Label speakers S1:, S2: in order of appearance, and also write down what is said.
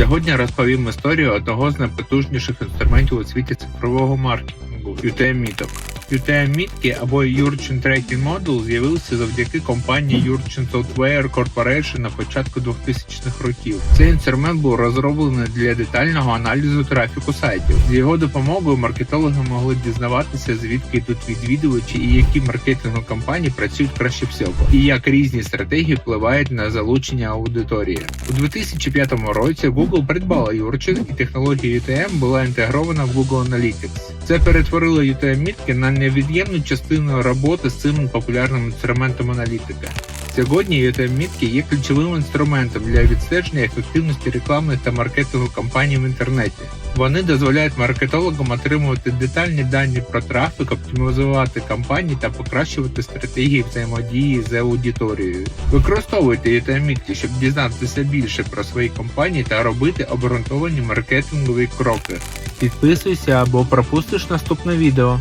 S1: Сьогодні розповім історію одного з найпотужніших інструментів у світі цифрового маркетингу UTM-міток. UTM-мітки або Urchin Tracking Module з'явилися завдяки компанії Urchin Software Corporation на початку 2000-х років. Цей інструмент був розроблений для детального аналізу трафіку сайтів. З його допомогою маркетологи могли дізнаватися, звідки йдуть відвідувачі і які маркетингові компанії працюють краще всього, і як різні стратегії впливають на залучення аудиторії. У 2005 році Google придбала Urchin і технологія UTM була інтегрована в Google Analytics. Це перетворило UTM-мітки на невід'ємну частину роботи з цим популярним інструментом аналітики. Сьогодні UTM-мітки є ключовим інструментом для відстеження ефективності рекламних та маркетингових кампаній в інтернеті. Вони дозволяють маркетологам отримувати детальні дані про трафік, оптимізувати кампанії та покращувати стратегії взаємодії з аудиторією. Використовуйте UTM-мітки, щоб дізнатися більше про свої компанії та робити обґрунтовані маркетингові кроки. Підписуйся або пропустиш наступне відео.